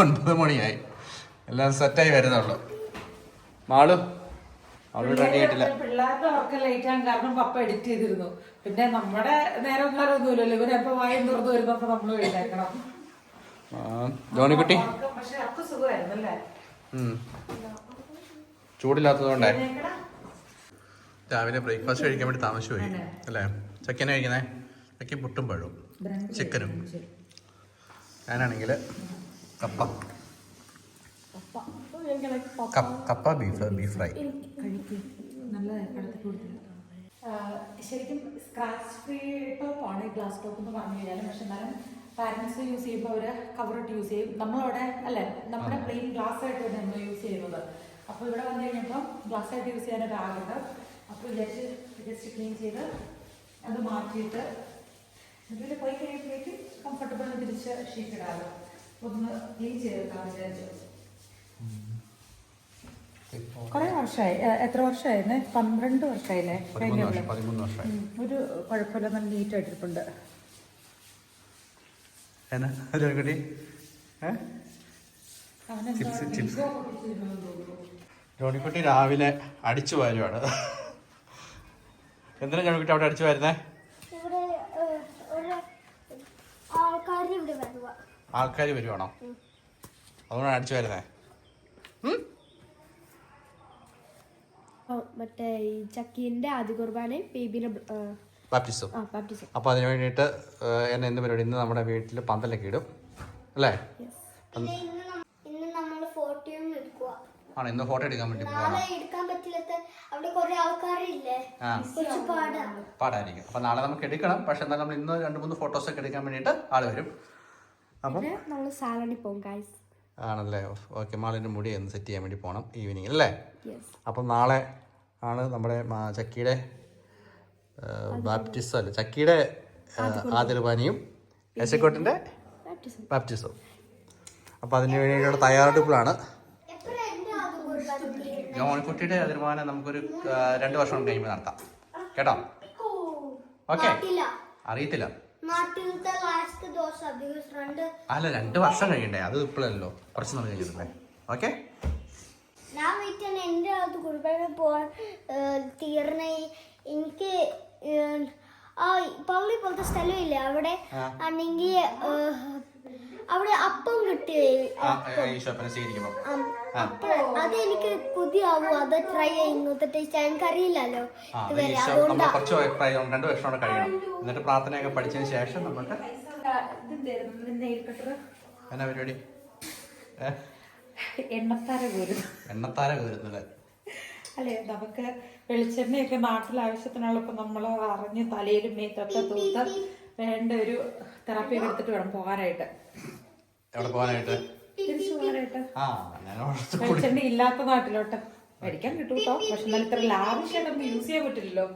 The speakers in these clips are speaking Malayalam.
ഒൻപത് മണിയായി. എല്ലാം സെറ്റായി വരുന്നുള്ളു. മാളു അവൾ റെഡി ആയിട്ടില്ല. പിള്ളേരുടെ വർക്ക് ലേറ്റ് ആകാൻ കാരണം പപ്പ എഡിറ്റ് ചെയ്തിരുന്നു. പിന്നെ നമ്മുടെ നേരം നേരം ഒന്നുമില്ലല്ലോ ഇവരെപ്പോ വായും തുറന്നു വരുന്നപ്പോ നമ്മൾ എഴുന്നേക്കണം ജോണിക്കുട്ടി? അവർക്ക് പക്ഷെ അവർക്ക് സുഖമായിരുന്നു അല്ലേ ചൂടില്ലാത്തതുകൊണ്ടേ. രാവിലെ ബ്രേക്ക്ഫാസ്റ്റ് കഴിക്കാൻ വേണ്ടി താമസിച്ചു പോയി. അല്ലേ? ചക്കനെ കഴിക്കുന്നേ? ചക്കി പുട്ടും പഴവും. ചിക്കനും. ഞാനാണെങ്കിൽ കപ്പ. കപ്പ- കപ്പ ബീഫ് ബീഫ് ഫ്രൈ ശരിക്കും സ്ക്രാച്ച് ഫ്രീ ടോപ്പ് ഈ ഗ്ലാസ് ടോപ്പ് എന്ന് പറഞ്ഞു കഴിഞ്ഞാൽ പക്ഷെ എന്നാലും പാരൻസ് യൂസ് ചെയ്യുമ്പോൾ അവർ കവറിട്ട് യൂസ് ചെയ്യും. നമ്മളവിടെ അല്ലേ നമ്മുടെ പ്ലെയിൻ ഗ്ലാസ് ആയിട്ട് തന്നെ നമ്മൾ യൂസ് ചെയ്യുന്നത്. അപ്പോൾ ഇവിടെ വന്നു കഴിഞ്ഞപ്പോൾ ഗ്ലാസ് ആയിട്ട് യൂസ് ചെയ്യാനൊരു ആഗ്രഹം. അപ്പോൾ വിചാരിച്ച് ജസ്റ്റ് ക്ലീൻ ചെയ്ത് അത് മാറ്റിയിട്ട് പോയി കഴിയുമ്പോഴേക്കും കംഫർട്ടബിൾ തിരിച്ച് ഷീറ്റ് ഇടാമല്ലോ ഒന്ന് ക്ലീൻ ചെയ്തെടുക്കാൻ വിചാരിച്ചു. കുറെ വർഷമായി എത്ര വർഷമായിരുന്നു പന്ത്രണ്ട് വർഷമായില്ലേ ഒരു കുഴപ്പമില്ല. നല്ല നീറ്റ് ആയിട്ടിരിപ്പുണ്ട്. ജോണിക്കുട്ടി രാവിലെ അടിച്ചു വാരുവാണ്. എന്തിനാ ജോണിക്കുട്ടി അവിടെ അടിച്ചു വരുന്നേ ഇവിടെ ഏഹ്, ഒരു ആൾക്കാർ ഇവിടെ വരുക ആൾക്കാർ വരുവാണോ? അതുകൊണ്ടാണ് അടിച്ചു വരുന്നേ. മറ്റേ ഈ ആദ്യ കുർബാനയും ബാപ്റ്റിസം അപ്പോൾ അതിന് വേണ്ടിയിട്ട് എന്നെ എന്ത് പരിപാടി ഇന്ന് നമ്മുടെ വീട്ടിൽ പന്തലൊക്കെ ഇടും. അല്ലേ? പിന്നെ ഇന്ന് ഇന്ന് നമ്മൾ ഫോട്ടോയും എടുക്കുക ആണ്? ഇന്ന് ഫോട്ടോ എടുക്കാൻ വേണ്ടി നാളെ പോകണം അവിടെ കുറെ ആൾക്കാരില്ലേ? ആ. കുറച്ച് പാടാ. പാടായിരിക്കും. അപ്പൊ നാളെ നമുക്ക് എടുക്കണം. പക്ഷെ എന്നാൽ നമ്മൾ ഇന്ന് രണ്ട് മൂന്ന് ഫോട്ടോസ് ഒക്കെ എടുക്കാൻ വേണ്ടിട്ട് ആൾ വരും. അപ്പം നമ്മൾ പോകും ഗൈസ് ആണല്ലേ? ഓക്കെ മാളിന്റെ മുടി ഒന്ന് സെറ്റ് ചെയ്യാൻ വേണ്ടി പോകണം ഈവനിങ് അല്ലേ? അപ്പം നാളെ ആണ് നമ്മുടെ ചക്കിയുടെ ബാപ്റ്റിസം അല്ല? ചക്കിയുടെ ആതിർവാനിയും യശക്കോട്ടിന്റെ ബാപ്റ്റിസം ബാപ്റ്റിസവും അപ്പോൾ അതിന് വേണ്ടിയിട്ടുള്ള തയ്യാറെടുപ്പിലാണ്? ജോൺകുട്ടിയുടെ അതിർവാനം നമുക്കൊരു രണ്ട് വർഷം കഴിയുമ്പോൾ നടത്താം. കേട്ടോ? ഓക്കെ അറിയത്തില്ല. അല്ല രണ്ട് വർഷം കഴിയണ്ടേ? അത് ഇപ്പോഴല്ലോ. കുറച്ച് നാൾ കഴിഞ്ഞിരുന്നേ ഓക്കെ? ഞാൻ വീട്ടിൽ എന്റെ അത് കുർബാന പോകാൻ തീർന്ന എനിക്ക് ആ പള്ളി പോലത്തെ സ്ഥലമില്ലേ അവിടെ? ആണെങ്കിൽ അവിടെ അപ്പം കിട്ടി അത് എനിക്ക് പുതിയാവും അത് ട്രൈ ചെയ്യുന്നത് ടേസ്റ്റ് കുറച്ച് രണ്ട് വർഷം കൂടെ കഴിയണം. എന്നിട്ട് പ്രാർത്ഥനയൊക്കെ പഠിച്ചതിന് ശേഷം നമുക്ക് ഇതെന്തായിരുന്നു നെയിൽ കട്ടർ എന്നാ പരിപാടി? എണ്ണത്താര പോലും എണ്ണത്താര കയറുന്നത് അല്ലേ? നമുക്ക് വെളിച്ചെണ്ണയൊക്കെ നാട്ടിൽ ആവശ്യത്തിനുള്ളപ്പോൾ നമ്മൾ അറിഞ്ഞ് തലയിലും മേത്തൊക്കെ തൂത്ത് വേണ്ട ഒരു തെറാപ്പി എടുത്തിട്ട് വേണം പോകാനായിട്ട്. എവിടെ പോകാനായിട്ട്? ആ ഞാൻ. ഇല്ലാത്ത നാട്ടിലോട്ട്. മേടിക്കാൻ കിട്ടും കേട്ടോ പക്ഷെ എന്നാൽ ഇത്ര ലാവിഷായിട്ട് നമുക്ക് യൂസ് ചെയ്യാൻ പറ്റില്ലല്ലോ.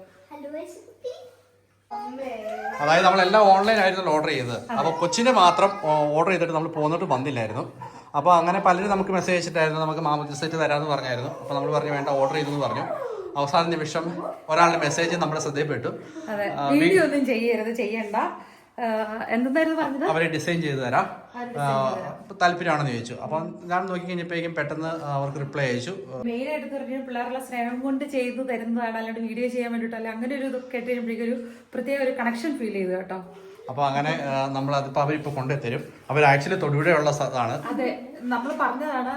അതായത് നമ്മളെല്ലാം ഓൺലൈൻ ആയിരുന്നു ഓർഡർ ചെയ്തത്. അപ്പോൾ കൊച്ചിനെ മാത്രം ഓർഡർ ചെയ്തിട്ട് നമ്മൾ പോന്നിട്ട് വന്നില്ലായിരുന്നു. അപ്പോൾ അങ്ങനെ പലരും നമുക്ക് മെസ്സേജ് അയച്ചിട്ടായിരുന്നു നമുക്ക് മാമതി സെറ്റ് തരാമെന്ന് പറഞ്ഞായിരുന്നു. അപ്പോൾ നമ്മൾ പറഞ്ഞു വേണ്ട ഓർഡർ ചെയ്തു എന്ന് പറഞ്ഞു. അവസാന നിമിഷം ഒരാളുടെ മെസ്സേജ് നമ്മുടെ ശ്രദ്ധയിൽപ്പെട്ടു. അതെ. വീഡിയോ ഒന്നും ചെയ്യരുത് ചെയ്യണ്ട. അവരെ ഡിസൈൻ ചെയ്തു തരാം. താല്പര്യമാണെന്ന് ചോദിച്ചു. അപ്പം ഞാൻ നോക്കി കഴിഞ്ഞപ്പോഴേക്കും പെട്ടെന്ന് അവർക്ക് റിപ്ലൈ അയച്ചു. മെയിൻ ആയിട്ട് പറഞ്ഞു പിള്ളേരുടെ സ്നേഹം കൊണ്ട് ചെയ്തു തരുന്നതാണ്. അല്ലാണ്ട് വീഡിയോ ചെയ്യാൻ വേണ്ടിയിട്ടല്ല അങ്ങനെ ഒരു ഇത് കേട്ട് കഴിയുമ്പോഴേക്കും ഒരു പ്രത്യേക ഒരു കണക്ഷൻ ഫീൽ ചെയ്തു കേട്ടോ. അപ്പൊ അങ്ങനെ നമ്മൾ അതിപ്പോ അവരിപ്പോ കൊണ്ടുതരും. അവർ ആക്ച്വലി തൊടുപുഴയുള്ള സ്ഥലമാണ് അതെ നമ്മൾ പറഞ്ഞതാണ്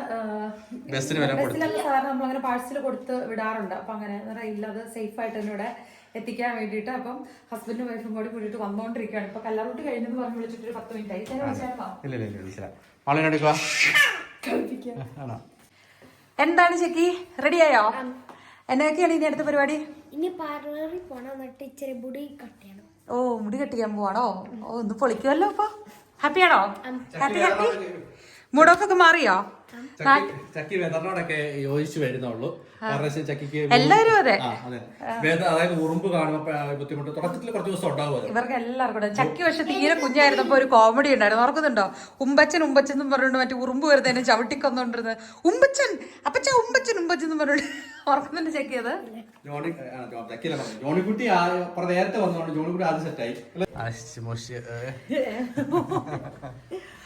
ബസ്സിന് കൊടുത്തു. സാധാരണ നമ്മൾ അങ്ങനെ പാഴ്സൽ കൊടുത്ത് വിടാറുണ്ട്. അപ്പൊ അങ്ങനെ ഇല്ല അത് സേഫ് ആയിട്ട് തന്നെ ഇവിടെ എത്തിക്കാൻ വേണ്ടിയിട്ട് അപ്പം ഹസ്ബൻഡും വൈഫും കൂടി കൂടിയിട്ട് വന്നുകൊണ്ടിരിക്കുകയാണ് ഇപ്പൊ കല്ലാറൂട്ട് കഴിഞ്ഞെന്ന് പറഞ്ഞ് വിളിച്ചിട്ട് ഒരു പത്ത് മിനിറ്റ് ആയി. ആളിനെടുക്കുക ആണോ? എന്താണ് ചെക്കി റെഡിയായോ എന്നൊക്കെയാണ് ഇനി അടുത്ത പരിപാടി? ഇനി പാർലറിൽ പോണം എന്നിട്ട് ഇച്ചിരി മുടി കട്ട് ചെയ്യണം. ഓ മുടി കെട്ടിക്കാൻ പോവാണോ? ഓ ഒന്ന് പൊളിക്കുമല്ലോ അപ്പൊ. ഹാപ്പിയാണോ ഹാപ്പി ഹാപ്പി മൂഡ് ഓഫ് ഒക്കെ മാറിയോ ചക്കി വെതറിനോടൊക്കെ യോജിച്ചു വരുന്നുള്ളൂ. കാരണം ചക്കിക്ക് എല്ലാരും അതെ. വേദ അതായത് ഉറുമ്പ് കാണുമ്പോൾ ബുദ്ധിമുട്ട്. തുടക്കത്തിൽ കുറച്ച് ദിവസം ഉണ്ടാവും ഇവർക്ക് എല്ലാവർക്കും. ചക്കി പക്ഷെ തീരെ കുഞ്ഞായിരുന്നപ്പോ ഒരു കോമഡി ഉണ്ടായിരുന്നു. ഓർക്കുന്നുണ്ടോ? ഉമ്പച്ചൻ ഉമ്പച്ചൻ എന്ന് പറഞ്ഞുകൊണ്ട് മറ്റേ ഉറുമ്പ് വരുന്നതിനെ ചവിട്ടിക്കൊന്നോണ്ടിരുന്നത് ഉമ്പച്ചൻ! അപ്പച്ച ഉമ്പച്ചൻ ഉമ്പച്ചൻ എന്ന് പറഞ്ഞോണ്ട് ഓർക്കുന്നുണ്ട് ചക്കി അത്. ജോണിക്കുട്ടി നേരത്തെ വന്നോണ്ട് ജോണിക്കുട്ടി ആദ്യം സെറ്റായി ചെയ്യാ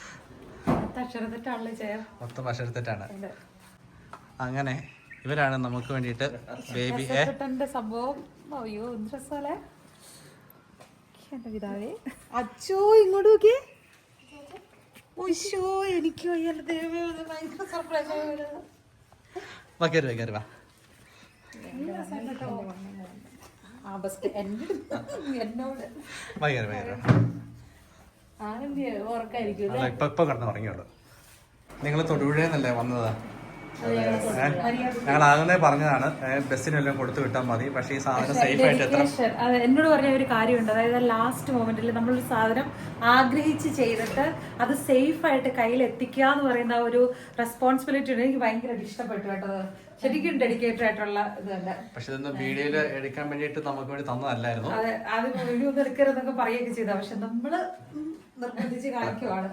മൊത്തം അക്ഷരത്തെറ്റാണ്. അങ്ങനെ ഇവരാണ് നമുക്ക് വേണ്ടിട്ട് ബേബി സംഭവം? അയ്യോ എന്ത് രസമല്ലേ? എന്റെ പിതാവേ. അച്ചോ ഇങ്ങോട്ട് നോക്കിയേ. എനിക്ക് ദൈവമേ ഭയങ്കര സർപ്രൈസ് വാ. എന്നോട്. ഇപ്പൊ ഇപ്പൊ കിടന്ന് തുടങ്ങിയുള്ളൂ നിങ്ങൾ തൊടുപുഴയെന്നല്ലേ വന്നത്? ഞങ്ങൾ ആകുന്നേ പറഞ്ഞതാണ് ബസ്സിനെല്ലാം കൊടുത്തു വിട്ടാൽ മതി പക്ഷേ ഈ സാധനം സേഫ് ആയിട്ട് എത്ര എന്നോട് പറഞ്ഞ ഒരു കാര്യമുണ്ട്. അതായത് ലാസ്റ്റ് മൊമെന്റിൽ നമ്മളൊരു സാധനം ആഗ്രഹിച്ച് ചെയ്തിട്ട് അത് സേഫ് ആയിട്ട് കയ്യിൽ എത്തിക്കുക എന്ന് പറയുന്ന ഒരു റെസ്പോൺസിബിലിറ്റി ഉണ്ട്. എനിക്ക് ഭയങ്കരമായിട്ട് ഇഷ്ടപ്പെട്ടു കേട്ടത് ശരിക്കും ഡെഡിക്കേറ്റഡ് ആയിട്ടുള്ള ഇതല്ല. പക്ഷെ ഇതൊന്നും വീഡിയോയിൽ എടുക്കാൻ വേണ്ടിയിട്ട് നമുക്ക് വേണ്ടി തന്നതല്ലായിരുന്നു. അതെ അത് വീഡിയോ ഒന്നും എടുക്കരുതെന്നൊക്കെ പറയുകയൊക്കെ ചെയ്താ. പക്ഷെ നമ്മൾ നിർബന്ധിച്ച് കാണിക്കുവാണ്.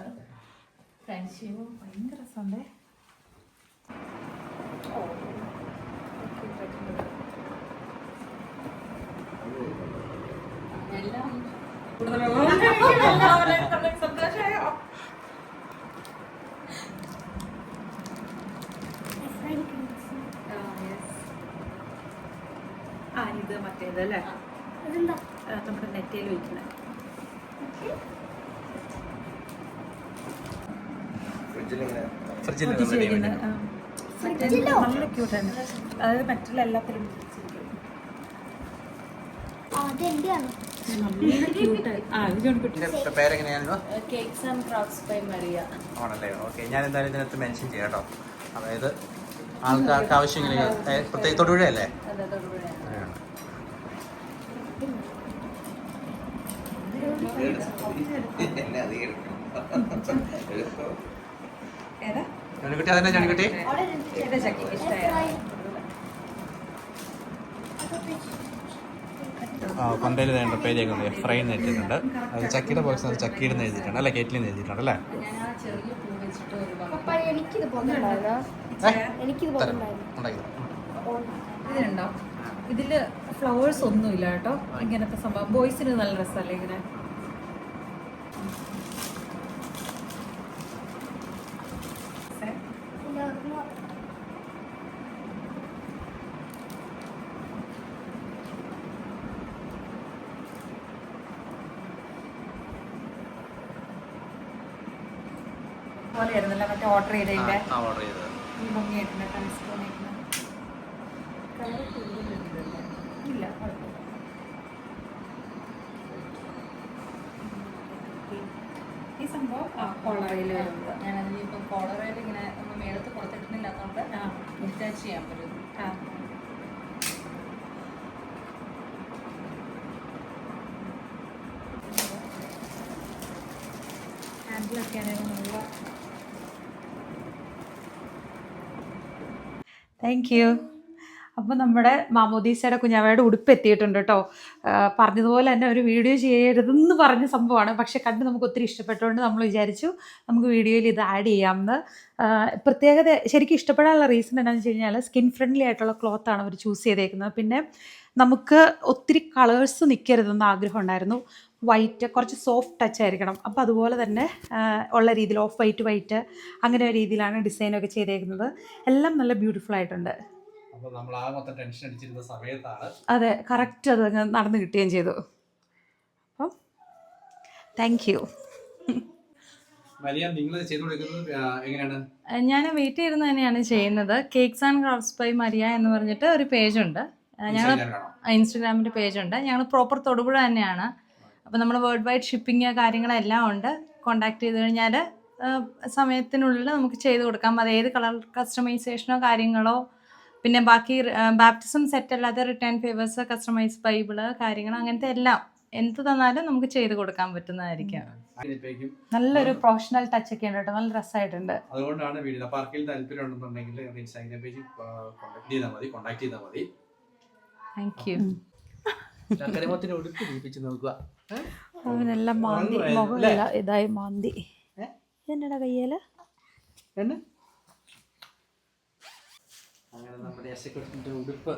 യു ഭയങ്കര രസമുണ്ടേ. സന്തോഷമായോ ആ ഇത് മറ്റേതല്ലേ? നമ്മുടെ നെറ്റയിൽ വയ്ക്കുന്നത് ഫ്രിഡ്ജിൽ നല്ല ക്യൂട്ടാണ്. അതായത് മറ്റുള്ള മറിയ ആണല്ലേ? ഓക്കെ. ഞാൻ എന്തായാലും ഇതിനകത്ത് മെൻഷൻ ചെയ്യാം കേട്ടോ. അതായത് ആൾക്കാർക്ക് ആവശ്യമില്ല പ്രത്യേകിച്ച് തൊടുപുഴയല്ലേ. ഏതാ ജോണിക്കുട്ടി അതന്നെ ആ കൊന്തയിൽ വേണ്ട പേരൊക്കെ ഉണ്ട് ഫ്രൈ എന്ന് എഴുതിയിട്ടുണ്ട് അത് ചക്കിയുടെ ബോക്സ് അത് ചക്കിയുടെ നിന്ന് എഴുതിയിട്ടുണ്ട് അല്ലെ? കേറ്റിൽ നിന്ന് എഴുതിയിട്ടുണ്ട് അല്ലേ. ഇതിലുണ്ടോ? ഇതിൽ ഫ്ലവേഴ്സ് ഒന്നുമില്ല കേട്ടോ. ഇങ്ങനത്തെ സംഭവം. ബോയ്സിന് നല്ല രസമല്ലേ ഇങ്ങനെ പോലെയായിരുന്നല്ലോ മറ്റേ ഓർഡർ ചെയ്തതിന്റെ ആ ഓർഡർ ചെയ്തത്. ഈ ഭംഗിയായിട്ടുണ്ട് കൂടുതലുണ്ടല്ലേ? ഇല്ല ഈ സംഭവം കോളറയിൽ വരുന്നത്. ഞാൻ അതിന് ഇപ്പം കോളറയിൽ ഇങ്ങനെ നമ്മൾ മേളത്ത് പുറത്തിട്ടില്ലാത്തതുകൊണ്ട് ആ. അറ്റാച്ച് ചെയ്യാൻ പറ്റും. ആ. ഹാൻഡിലൊക്കെ ആണെങ്കിൽ നല്ല താങ്ക് യു അപ്പോൾ നമ്മുടെ മാമോദീസയുടെ കുഞ്ഞാവയുടെ ഉടുപ്പ് എത്തിയിട്ടുണ്ട് കേട്ടോ പറഞ്ഞതുപോലെ തന്നെ ഒരു വീഡിയോ ചെയ്യരുതെന്ന് പറഞ്ഞ സംഭവമാണ്. പക്ഷെ കണ്ട് നമുക്ക് ഒത്തിരി ഇഷ്ടപ്പെട്ടുകൊണ്ട് നമ്മൾ വിചാരിച്ചു നമുക്ക് വീഡിയോയിൽ ഇത് ആഡ് ചെയ്യാമെന്ന് പ്രത്യേകത ശരിക്കും ഇഷ്ടപ്പെടാനുള്ള റീസൺ എന്താണെന്ന് വെച്ച് കഴിഞ്ഞാൽ സ്കിൻ ഫ്രണ്ട്ലി ആയിട്ടുള്ള ക്ലോത്താണ് അവർ ചൂസ് ചെയ്തേക്കുന്നത്. പിന്നെ നമുക്ക് ഒത്തിരി കളേഴ്സ് നിൽക്കരുതെന്ന് ആഗ്രഹം ഉണ്ടായിരുന്നു. വൈറ്റ് കുറച്ച് സോഫ്റ്റ് ടച്ച് ആയിരിക്കണം. അപ്പോൾ അതുപോലെ തന്നെ ഉള്ള രീതിയിൽ ഓഫ് വൈറ്റ് വൈറ്റ് അങ്ങനെ ഒരു രീതിയിലാണ് ഡിസൈനൊക്കെ ചെയ്തേക്കുന്നത്. എല്ലാം നല്ല ബ്യൂട്ടിഫുൾ ആയിട്ടുണ്ട്. അപ്പോൾ നമ്മൾ ആ മൊത്തം ടെൻഷൻ അടിച്ചിരുന്ന സമയത്താണ്. അതെ കറക്റ്റ് അത് നടന്നു കിട്ടുകയും ചെയ്തു. അപ്പം താങ്ക് യു നിങ്ങൾ ചെയ്തു കൊടുക്കുന്നത് എങ്ങനെയാണ്? ഞാൻ വീട്ടിൽ ഇരുന്ന് തന്നെയാണ് ചെയ്യുന്നത്. Cakes and crafts by Maria എന്ന് പറഞ്ഞിട്ട് ഒരു പേജുണ്ട് ഞങ്ങൾ? ഇൻസ്റ്റഗ്രാമിന്റെ പേജുണ്ട് ഞങ്ങൾ പ്രോപ്പർ തൊടുപുഴ തന്നെയാണ്. അപ്പോൾ നമ്മൾ വേൾഡ് വൈഡ് ഷിപ്പിംഗ് കാര്യങ്ങളെല്ലാം ഉണ്ട്. കോണ്ടാക്ട് ചെയ്ത് കഴിഞ്ഞാൽ സമയത്തിനുള്ളിൽ നമുക്ക് ചെയ്ത് കൊടുക്കാം. അത് ഏത് കളർ കസ്റ്റമൈസേഷനോ കാര്യങ്ങളോ പിന്നെ ബാക്കി ബാപ്റ്റിസം സെറ്റ് അല്ലാതെ റിട്ടേൺ ഫേവേഴ്സ് കസ്റ്റമൈസ് ബൈബിൾ കാര്യങ്ങൾ അങ്ങനത്തെ എല്ലാം എന്ത് തന്നാലും നമുക്ക് ചെയ്ത് കൊടുക്കാൻ പറ്റുന്നതായിരിക്കും. നല്ലൊരു പ്രൊഫഷണൽ ടച്ച് ഒക്കെ ഉണ്ട് കേട്ടോ. നല്ല രസമായിട്ടുണ്ട് അതുകൊണ്ടാണ് വീഡിയോ പാർക്കിൽ താല്പര്യം ഉണ്ടെന്നുണ്ടെങ്കിൽ ഇൻസ്റ്റാഗ്രാം പേജിൽ കോൺടാക്ട് ചെയ്താൽ മതി കോൺടാക്ട് ചെയ്താൽ മതി. താങ്ക് യു ചക്കരമത്തിന് ഉടുപ്പ് പിടിപ്പിച്ച് നോക്കുക. അവനെല്ലാം മാന്തി മുഖമെല്ലാം ഇതായി മാന്തി? എന്നടാ കയ്യേൽ? അങ്ങനെ നമ്മുടെ യശക്കുട്ടിന്റെ ഉടുപ്പ്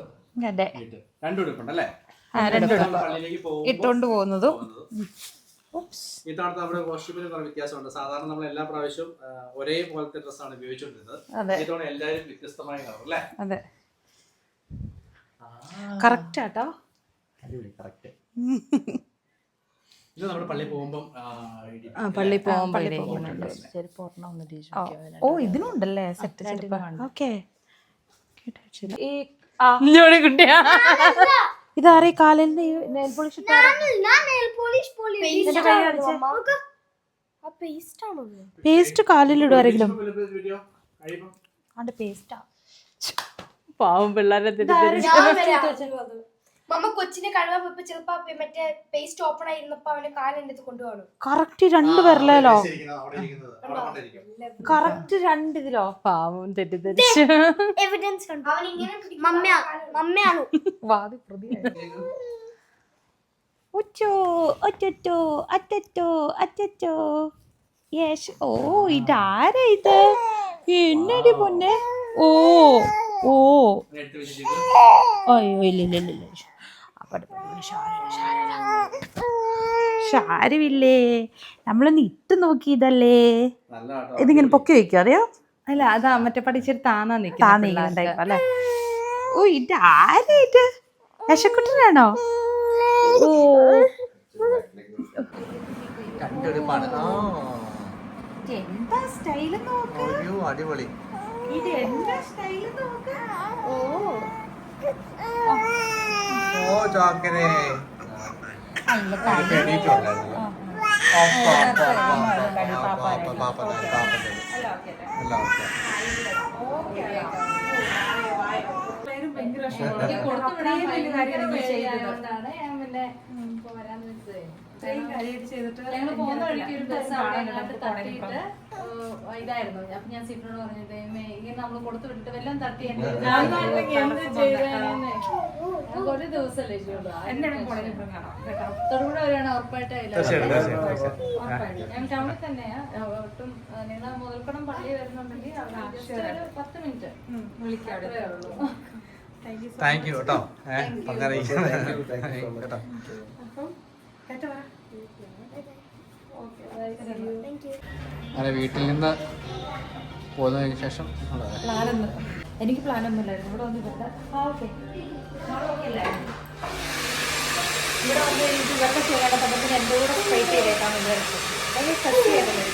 അതെ. ഇട്ട്. രണ്ട് ഉടുപ്പുണ്ടല്ലേ? ആ, രണ്ട് നമ്മൾ പള്ളിയിലേക്ക് പോകുമ്പോൾ ഇട്ടുകൊണ്ട് പോകുന്നതും. ഇത്തവണത്തെ നമ്മുടെ കോസ്റ്റ്യൂമിന് കുറെ വ്യത്യാസമുണ്ട്. സാധാരണ നമ്മൾ എല്ലാ പ്രാവശ്യവും ഒരേപോലത്തെ ഡ്രസ്സാണ് ഉപയോഗിച്ചുകൊണ്ടിരുന്നത്. ഇത്തവണ എല്ലാവരും വ്യത്യസ്തമായ കളർ അല്ലേ? കറക്റ്റ് ആട്ടോ? കറക്റ്റ് ഇത് നമ്മൾ പള്ളിയിൽ പോകുമ്പം ആ, ഇടി- പള്ളി പോകുമ്പോ ഓ ഇതിനുണ്ടല്ലേ സെറ്റ് ഓക്കെ. കുട്ടിയാ? ഇതാരെ കാലിൽ നെയിൽ പോളിഷ് പേസ്റ്റ് കാലിലിടും ആരെങ്കിലും. പേസ്റ്റാ പാവം പിള്ളേരെ മമ്മ കൊച്ചിനെ കഴിവാൻ പോയപ്പോ ചിലപ്പോ മറ്റേ പേസ്റ്റ് ഓപ്പൺ ആയിരുന്നപ്പോ അവന്റെ കാലെന്റെ കൊണ്ടുപോകണം? കറക്റ്റ് രണ്ട് കൊണ്ടിരിക്കും. കറക്റ്റ് രണ്ട് ഇതിലോ? പാവം തെറ്റിദ്ധരിച്ചു. എവിഡൻസ് കണ്ടു. അവൻ ഇങ്ങനെ പിടിക്കും. മമ്മയാ മമ്മയാണ്? ഉച്ചോ ഒറ്റോ അറ്റോ അറ്റോ യേശ് ഓ ഇതാരാ ഇത്? എന്നടി പൊന്നെ? ഓ ഓ. അയ്യോ ഇല്ല ഇല്ല ഇല്ല. ഷാരുവില്ലേ നമ്മളൊന്ന് ഇട്ട് നോക്കിയതല്ലേ. ഇതിങ്ങനെ പൊക്കി വെക്കോ അറിയോ അല്ല അതാ മറ്റേ പഠിച്ചിട്ട് താന്നാ നിൽക്കുന്ന ടൈപ്പ് അല്ലേ ഓ ഇത് ആരാ ഇത് യശക്കുട്ടനാണോ ഓ എന്താ സ്റ്റൈൽ നോക്ക് അടിപൊളി ഇത് എന്താ സ്റ്റൈൽ നോക്ക് ഓ ഓ ചാക്കരെ ഞങ്ങൾ പോകുന്ന വഴിക്ക് ഒരു ബസ് അങ്ങോട്ട് തട്ടിയിട്ട് ഇതായിരുന്നു. അപ്പൊ ഞാൻ സീറ്റിനോട് പറഞ്ഞു ദൈവമേ ഇങ്ങനെ നമ്മൾ കൊടുത്തു വിട്ടിട്ട് വല്ലതും തട്ടി ഞങ്ങൾക്ക് ഒരു ദിവസമല്ലേ തൊടുപുഴ വരെയാണ് ഉറപ്പായിട്ട് അതില്ല. തീർച്ചയായിട്ടും, തീർച്ചയായിട്ടും, ഉറപ്പായിട്ടും. ഞാൻ ടൗണിൽ തന്നെയാ. ഒട്ടും നിങ്ങൾ മുതൽക്കടം പള്ളി വരുന്നുണ്ടെങ്കിൽ ഒരു പത്ത് മിനിറ്റ്. അത്രേ ഉള്ളൂ. താങ്ക് യു കേട്ടോ. കേട്ടോ. അങ്ങനെ വീട്ടിൽ നിന്ന് പോകുന്നതിന് ശേഷം എനിക്ക് പ്ലാനൊന്നുമില്ലായിരുന്നു. ഇവിടെ വന്നിട്ടുണ്ട് ആ ഓക്കെ. ഇവിടെ വന്ന് എനിക്ക് ഇതൊക്കെ ചെയ്യാനുള്ള സമയത്തിന് എന്റെ കൂടെ സ്ട്രൈറ്റ് ചെയ്തേക്കാന്ന് വിചാരിച്ചു. ഭയങ്കര സ്ട്രെസ് ചെയ്തല്ലോ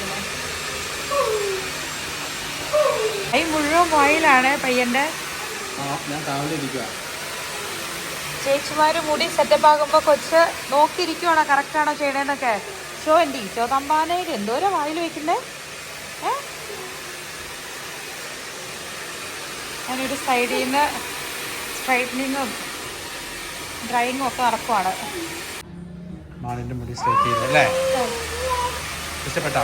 ഈ മുഴുവൻ വായിലാണ് പയ്യന്റെ. ആ ഞാൻ കാവലിരിക്കുക ചേച്ചിമാര് മുടി സെറ്റപ്പ് ആകുമ്പോ കൊച്ച് നോക്കിയിരിക്കുവാണോ? കറക്റ്റ് ആണോ ചെയ്യണേന്നൊക്കെ? ഷോ എന്റെ ഈശോ തമ്പാനയിൽ എന്തോരം വായിൽ വെക്കണ്ടേ? ഏ? ഞാനൊരു സൈഡിൽ നിന്ന് സ്ട്രൈറ്റനിങ്ങും ഡ്രൈയിങ്ങും ഒക്കെ നടക്കുവാണ്. മാണിന്റെ മുടി സ്ട്രൈറ്റ് ചെയ്തു അല്ലേ? ഇഷ്ടപ്പെട്ടോ?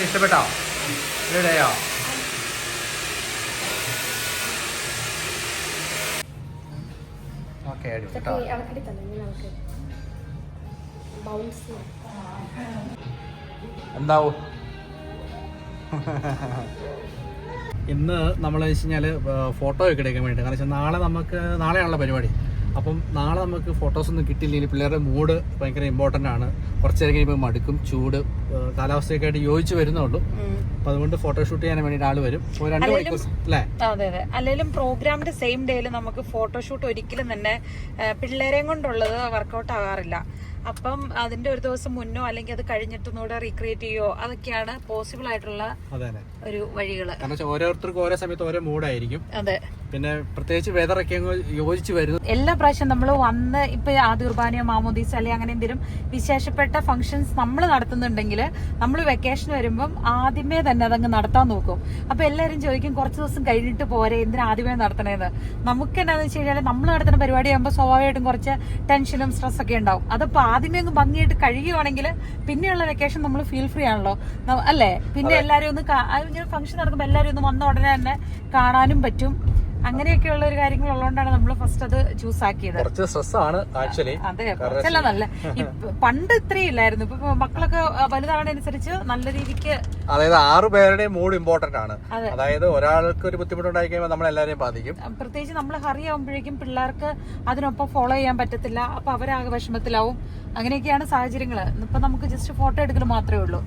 ഇഷ്ടപ്പെട്ടോ? ഇവിടെയോ? എന്താവും? ഇന്ന് നമ്മൾ വെച്ച് കഴിഞ്ഞാൽ ഫോട്ടോ ഒക്കെ എടുക്കാൻ വേണ്ടി കാരണം വെച്ചാൽ നാളെ നമുക്ക് നാളെയാണല്ലോ പരിപാടി. അപ്പം നാളെ നമുക്ക് ഫോട്ടോസ് ഒന്നും കിട്ടിയില്ലെങ്കിൽ പിള്ളേരുടെ മൂഡ് ഭയങ്കര ഇമ്പോർട്ടന്റ് ആണ്. കുറച്ച് നേരം കഴിയുമ്പോൾ മടുക്കും ചൂട് കാലാവസ്ഥയൊക്കെ ആയിട്ട് യോജിച്ച് വരുന്നുള്ളൂ അപ്പൊ അതുകൊണ്ട് ഫോട്ടോഷൂട്ട് ചെയ്യാൻ വേണ്ടി ആൾ വരും. രണ്ട് മണിക്കൂർ അല്ലേ അതെ അതെ. അല്ലെങ്കിലും പ്രോഗ്രാമിന്റെ സെയിം ഡേയിൽ നമുക്ക് ഫോട്ടോഷൂട്ട് ഒരിക്കലും തന്നെ പിള്ളേരെയും കൊണ്ടുള്ളത് വർക്കൗട്ട് ആകാറില്ല. അപ്പം അതിന്റെ ഒരു ദിവസം മുന്നോ അല്ലെങ്കിൽ അത് കഴിഞ്ഞിട്ടൊന്നുകൂടെ റീക്രിയേറ്റ് ചെയ്യോ അതൊക്കെയാണ് പോസിബിൾ ആയിട്ടുള്ള ഒരു വഴികൾ. ഓരോരുത്തർക്കും ഓരോ സമയത്ത് ഓരോ മൂഡായിരിക്കും അതെ. പിന്നെ പ്രത്യേകിച്ച് വെതറൊക്കെ അങ്ങ് യോജിച്ച് വരുന്നു. എല്ലാ പ്രാവശ്യം നമ്മൾ വന്ന് ഇപ്പൊ ആദ്യ കുർബാനയോ മാമോദീസ് അല്ലെങ്കിൽ അങ്ങനെ എന്തെങ്കിലും വിശേഷപ്പെട്ട ഫംഗ്ഷൻസ് നമ്മൾ നടത്തുന്നുണ്ടെങ്കിൽ നമ്മൾ വെക്കേഷൻ വരുമ്പം ആദ്യമേ തന്നെ അതങ്ങ് നടത്താൻ നോക്കും. അപ്പൊ എല്ലാവരും ചോദിക്കും കുറച്ച് ദിവസം കഴിഞ്ഞിട്ട് പോരെ എന്തിനാ ആദ്യമേ നടത്തണേന്ന്? നമുക്ക് എന്നാന്ന് വെച്ച് കഴിഞ്ഞാൽ നമ്മൾ നടത്തുന്ന പരിപാടി ആകുമ്പോൾ സ്വാഭാവികമായിട്ടും കുറച്ച് ടെൻഷനും സ്ട്രെസ് ഒക്കെ ഉണ്ടാവും. അതപ്പോ ആദ്യമേ അങ്ങ് ഭംഗിയായിട്ട് കഴിയുകയാണെങ്കിൽ പിന്നെയുള്ള വെക്കേഷൻ നമ്മൾ ഫീൽ ഫ്രീ ആണല്ലോ. അല്ലേ? പിന്നെ എല്ലാവരും ഒന്ന് ഫംഗ്ഷൻ നടക്കുമ്പോൾ എല്ലാവരും ഒന്ന് വന്ന ഉടനെ തന്നെ കാണാനും പറ്റും. അങ്ങനെയൊക്കെയുള്ള ഒരു കാര്യങ്ങൾ ഉള്ളതുകൊണ്ടാണ് നമ്മൾ ഫസ്റ്റ് അത് ചൂസ് ആക്കിയത്. കുറച്ച് സ്ട്രെസ് ആണ് ആക്ച്വലി അതെ കുറച്ചല്ല നല്ല പണ്ട് ഇത്രയും ഇല്ലായിരുന്നു. ഇപ്പൊ മക്കളൊക്കെ വലുതാവണനുസരിച്ച് നല്ല രീതിക്ക് അതായത് ആറു പേരുടെയും മൂഡ് ഇമ്പോർട്ടന്റ് ആണ്. അതായത് ഒരാൾക്ക് ഒരു ബുദ്ധിമുട്ടുണ്ടായി കഴിയുമ്പോൾ നമ്മൾ എല്ലാവരെയും ബാധിക്കും. പ്രത്യേകിച്ച് നമ്മൾ ഹറി ആവുമ്പോഴേക്കും പിള്ളേർക്ക് അതിനൊപ്പം ഫോളോ ചെയ്യാൻ പറ്റത്തില്ല. അപ്പൊ അവരാകെ വിഷമത്തിലാവും. അങ്ങനെയൊക്കെയാണ് സാഹചര്യങ്ങൾ ഇപ്പൊ നമുക്ക് ജസ്റ്റ് ഫോട്ടോ എടുക്കൽ മാത്രമേ ഉള്ളൂ.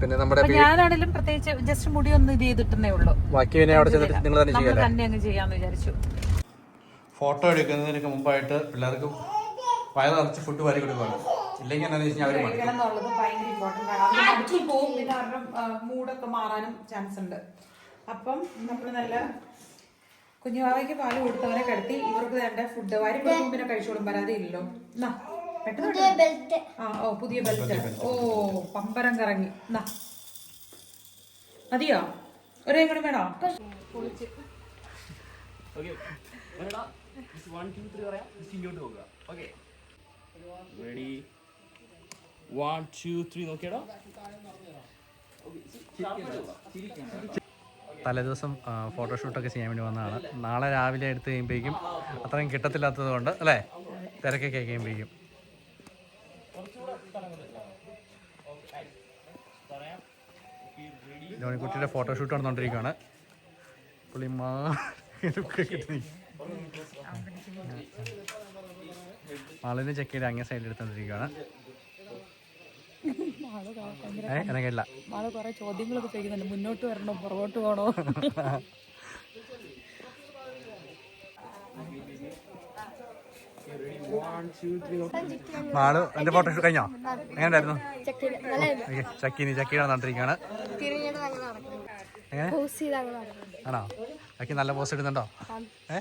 പിന്നെ നമ്മുടെ ഞാനാണെങ്കിലും പ്രത്യേകിച്ച് ജസ്റ്റ് മുടി ഒന്ന് ഇത് ചെയ്തിട്ടേ ഉള്ളൂ. ബാക്കി പിന്നെ അവിടെ ചെന്നിട്ട് നിങ്ങൾ തന്നെ അങ്ങ് ചെയ്യാന്ന് വിചാരിച്ചു. ഫോട്ടോ എടുക്കുന്നതിന് മുമ്പായിട്ട് പിള്ളേർക്ക് വയറ് നിറച്ച് ഫുഡ് വാരി കൊടുക്കുകയാണ് ഇല്ലെങ്കിൽ എന്താണെന്ന് വെച്ചാൽ അവർ അവർ മടുക്കും. എന്നുള്ളത് ഭയങ്കര ഇമ്പോർട്ടന്റ് ആണ്. അവർ പോകും. പിന്നെ അവരുടെ മൂഡൊക്കെ മാറാനും ചാൻസ് ഉണ്ട്. അപ്പം നമ്മൾ നല്ല കുഞ്ഞുവാവയ്ക്ക് പാൽ കൊടുത്തവരെ കിടത്തി ഇവർക്ക് വേണ്ട ഫുഡ് വാരി കൊടുക്കും. പിന്നെ കഴിച്ചോളും. കൊടുക്കും എന്നാ പെട്ടെന്ന് പുതിയ ബെൽറ്റ് ആ ഓ പുതിയ ബെൽറ്റ് ഓ പമ്പരം കറങ്ങി. എന്നാ മതിയോ? ഒരേ കൂടെ വേണോ? റെഡി വൺ ടു ത്രീ നോക്കിയാടോ. തലേദിവസം ഫോട്ടോഷൂട്ടൊക്കെ ചെയ്യാൻ വേണ്ടി വന്നതാണ്. നാളെ രാവിലെ എടുത്ത് കഴിയുമ്പോഴേക്കും അത്രയും കിട്ടത്തില്ലാത്തത് കൊണ്ട് അല്ലേ? തിരക്കൊക്കെ കഴിയുമ്പോഴേക്കും. ധോണിക്കുട്ടിയുടെ ഫോട്ടോഷൂട്ട് നടന്നുകൊണ്ടിരിക്കുകയാണ്. പുള്ളി മാ ആളിനെ ചെക്ക് ചെയ്ത് അങ്ങനെ സൈഡിൽ എടുത്തോണ്ടിരിക്കുകയാണ് കേട്ടില്ല. ആൾ കുറെ ചോദ്യങ്ങളൊക്കെ മുന്നോട്ട് വരണോ പുറകോട്ട് പോണോ? മാൾ എന്റെ ഫോട്ടോഷൂട്ട് കഴിഞ്ഞോ? എങ്ങനെ? ഉണ്ടായിരുന്നു ചക്കിനി ചക്കിയുടെ നടന്നിരിക്കുകയാണ് ആണോ? ചക്കി നല്ല പോസ്റ്റ് ഇടുന്നുണ്ടോ? ഏ?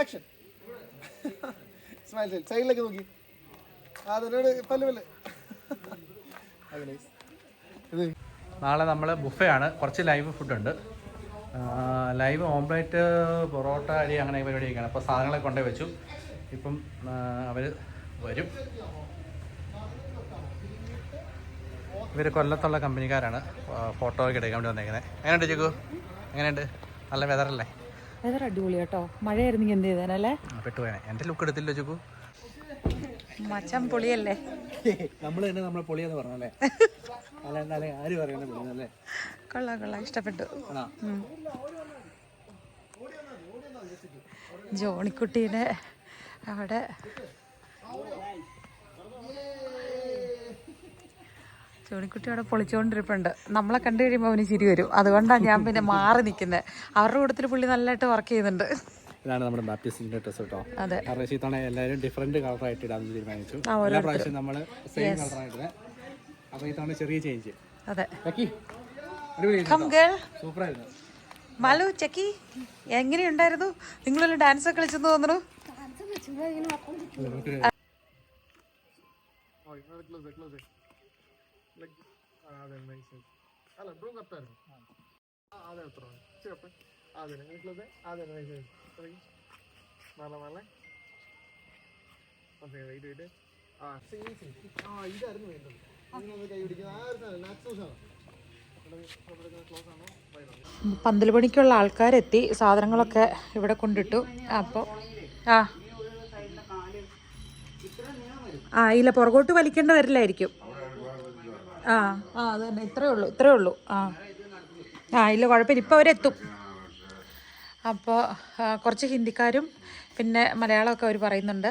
ആക്ഷൻ സ്മൈൽ സൈഡിലേക്ക് നോക്കി. അതിനോട് പല്ല് പല്ല്. അത് nice. നാളെ നമ്മൾ ബുഫേ ആണ് കുറച്ച് ലൈവ് ഫുഡ് ഉണ്ട്. ലൈവ് ഓംപ്ലേറ്റ് പൊറോട്ട അരി അങ്ങനെ പരിപാടിയൊക്കെയാണ്. അപ്പോൾ സാധനങ്ങളെ കൊണ്ടേ വെച്ചു. ഇപ്പം അവർ വരും. ഇവർ കൊല്ലത്തുള്ള കമ്പനിക്കാരാണ്. ഫോട്ടോ ഒക്കെ എടുക്കാൻ വേണ്ടി വന്നേക്കുന്നത് എങ്ങനെയുണ്ട് ചേക്കു എങ്ങനെയുണ്ട്? നല്ല വെതറല്ലേ വെതർ അടിപൊളി കേട്ടോ. മഴയായിരുന്നെങ്കിൽ എന്ത് ചെയ്തേനല്ലേ പെട്ടുപോയനെ. എന്റെ ലുക്ക് എടുത്തില്ലോ ചേക്കു മച്ചം പൊളിയല്ലേ? നമ്മൾ തന്നെ നമ്മളെ പൊളിയെന്ന് പറഞ്ഞല്ലേ? കൊള്ളാം കൊള്ളാം. ഇഷ്ടപ്പെട്ടു. ജോണിക്കുട്ടീനെ അവിടെ ജോണിക്കുട്ടി അവിടെ പൊളിച്ചുകൊണ്ടിരിപ്പുണ്ട് നമ്മളെ കണ്ടു കഴിയുമ്പോൾ അവന് ചിരി വരും. അതുകൊണ്ടാണ് ഞാൻ പിന്നെ മാറി നിൽക്കുന്നത് അവരുടെ കൂട്ടത്തിൽ പുള്ളി നല്ലതായിട്ട് വർക്ക് ചെയ്യുന്നുണ്ട്. ഇതാണ് നമ്മുടെ ബാപ്റ്റിസ്റ്റിന്റെ ഡ്രസ് കേട്ടോ. അതെ. കാരണം ഇത്തവണ എല്ലാവരും ഡിഫറെന്റ് കളറായിട്ട് ഇടാന്ന് തീരുമാനിച്ചു. എല്ലാ പ്രാവശ്യം നമ്മൾ സെയിം കളർ ആയിട്ട് അപ്പൊ ചെറിയ ചേഞ്ച് അതെ. ചക്കി കം ഗേൾ സൂപ്പർ ആയിരുന്നു. മാലു ചക്കി എങ്ങനെയുണ്ടായിരുന്നു? നിങ്ങളൊരു ഡാൻസ് ഒക്കെ കളിച്ചെന്ന് തോന്നുന്നു. ആ ഇതായിരുന്നു വേണ്ടത്. പന്തൽ പണിക്കുള്ള ആൾക്കാരെത്തി. സാധനങ്ങളൊക്കെ ഇവിടെ കൊണ്ടിട്ടു. അപ്പോൾ ആ. ആ ഇല്ല പുറകോട്ട് വലിക്കേണ്ട വരില്ലായിരിക്കും. ആ. ആ അത് തന്നെ. ഇത്രേ ഉള്ളൂ ഇത്രേ ഉള്ളൂ. ആ. ആ ഇല്ല കുഴപ്പമില്ല. ഇപ്പോൾ അവരെത്തും. അപ്പോൾ കുറച്ച് ഹിന്ദിക്കാരും പിന്നെ മലയാളമൊക്കെ അവർ പറയുന്നുണ്ട്.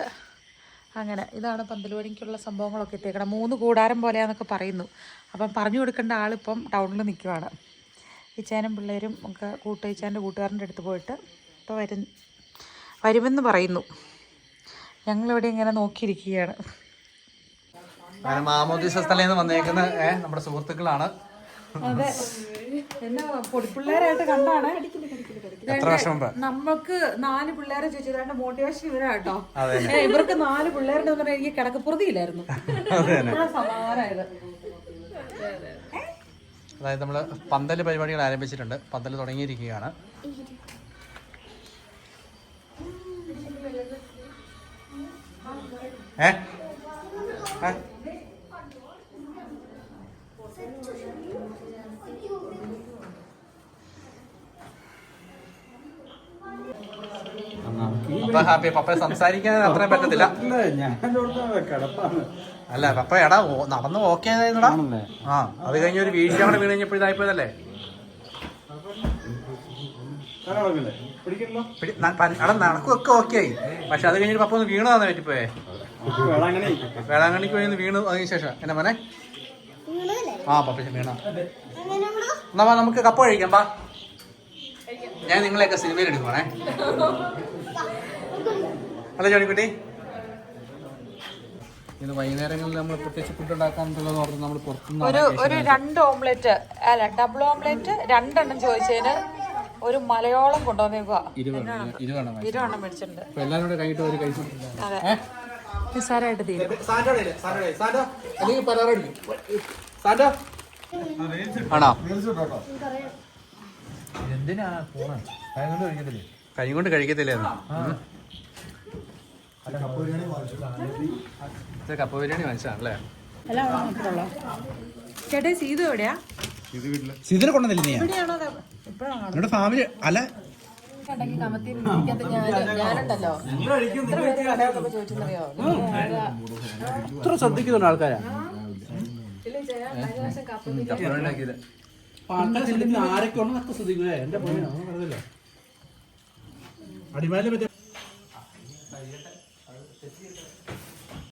അങ്ങനെ. ഇതാണ് പന്തലുപണിക്കുള്ള സംഭവങ്ങളൊക്കെ എത്തിയേക്കണം മൂന്ന് കൂടാരം പോലെയാന്നൊക്കെ പറയുന്നു. അപ്പം പറഞ്ഞു കൊടുക്കേണ്ട ആളിപ്പം ടൗണിൽ നിൽക്കുവാണ്. ഇച്ചാനും പിള്ളേരും ഒക്കെ കൂട്ട് ഇച്ചാന്റെ കൂട്ടുകാരന്റെ അടുത്ത് പോയിട്ട് ഇപ്പോൾ വരും വരുമെന്ന് പറയുന്നു. ഞങ്ങളിവിടെ ഇങ്ങനെ നോക്കിയിരിക്കുകയാണ്. മാമോദിസ സ്ഥലേന്ന് വന്നേക്കുന്ന നമ്മുടെ സുഹൃത്തുക്കളാണ്. അതെ. എന്നെ പൊടിപ്പിള്ളേരായിട്ട് കണ്ടാണ്. എത്ര വർഷം മുമ്പ്? നമ്മൾക്ക് നാല് പിള്ളേരെ ചോദിച്ചതാണ്ട് മോട്ടിവേഷൻ ഇവരാ കേട്ടോ അതെ. ഇവർക്ക് നാല് പിള്ളേരുടെ പറഞ്ഞാൽ എനിക്ക് കിടക്കപ്പുറതിയില്ലായിരുന്നു സമാധാനമായത് അതായത് നമ്മൾ പന്തൽ പരിപാടികൾ ആരംഭിച്ചിട്ടുണ്ട്. പന്തൽ തുടങ്ങിയിരിക്കുകയാണ്. ഏ ഏ? പപ്പ ഹാപ്പി. പപ്പ സംസാരിക്കാൻ അത്രയും പറ്റത്തില്ല. അല്ല പപ്പ എടാ നടന്ന് ഓക്കെ ആയിരുന്നടാ ആ അത് കഴിഞ്ഞ ഒരു വീഴ്ച കൂടെ വീണ് കഴിഞ്ഞപ്പോൾ ഇതായിപ്പോയതല്ലേ? പിടി- ന- പ- എടാ നടക്കൊക്കെ ഓക്കെ ആയി. പക്ഷെ അത് കഴിഞ്ഞിട്ട് പപ്പ ഒന്ന് വീണതാന്ന് പറ്റിപ്പോയേ. വേളാങ്കണ്ണിക്ക് പോയി വീണു അതിന് ശേഷം. എന്നാ മോനെ? ആ പപ്പ വീണ. എന്നാ നമുക്ക് കപ്പ കഴിക്കാം പാ ഞാൻ നിങ്ങളെയൊക്കെ സിനിമയിൽ എടുക്കുവാണേ അല്ല ജോണിക്കുട്ടി. ഇത് വൈകുന്നേരങ്ങളിൽ നമ്മൾ പ്രത്യേകിച്ച് ഫുഡ് ഉണ്ടാക്കാന്നുള്ളത് ഓർത്ത് നമ്മൾ ഒരു പുറത്തുനിന്ന് ഒരു രണ്ട് ഓംലെറ്റ് അല്ല ഡബിൾ ഓംലെറ്റ് രണ്ടെണ്ണം ചോദിച്ചതിന് ഒരു മലയോളം കൊണ്ടുവന്നേക്കുക ഇരുപത് ഇരുപതെണ്ണം ഇരുവണ്ണം മേടിച്ചിട്ടുണ്ട്. അപ്പൊ എല്ലാവരും കൂടെ കഴിഞ്ഞിട്ട് ഒരു കഴിച്ചു അതെ. നിസ്സാരമായിട്ട് തീരും. ആണോ? കൈ കൊണ്ട് കഴിക്കത്തില്ലേ? കപ്പ ബിരിയാണി വാങ്ങിച്ചതാണല്ലേ? ചേട്ടേ സീതു എവിടെയാ? ഇതിനെ കൊണ്ടുവന്നില്ല നീ? നിങ്ങളുടെ ഫാമിലി അല്ല. ഇത്ര ശ്രദ്ധിക്കുന്നുണ്ട് ആൾക്കാരാ? ആരൊക്കെ ഉണ്ടെന്നൊക്കെ ശ്രദ്ധിക്കൂലേ എന്റെ പൊന്നെ പറഞ്ഞില്ല അടിമാലി മറ്റേ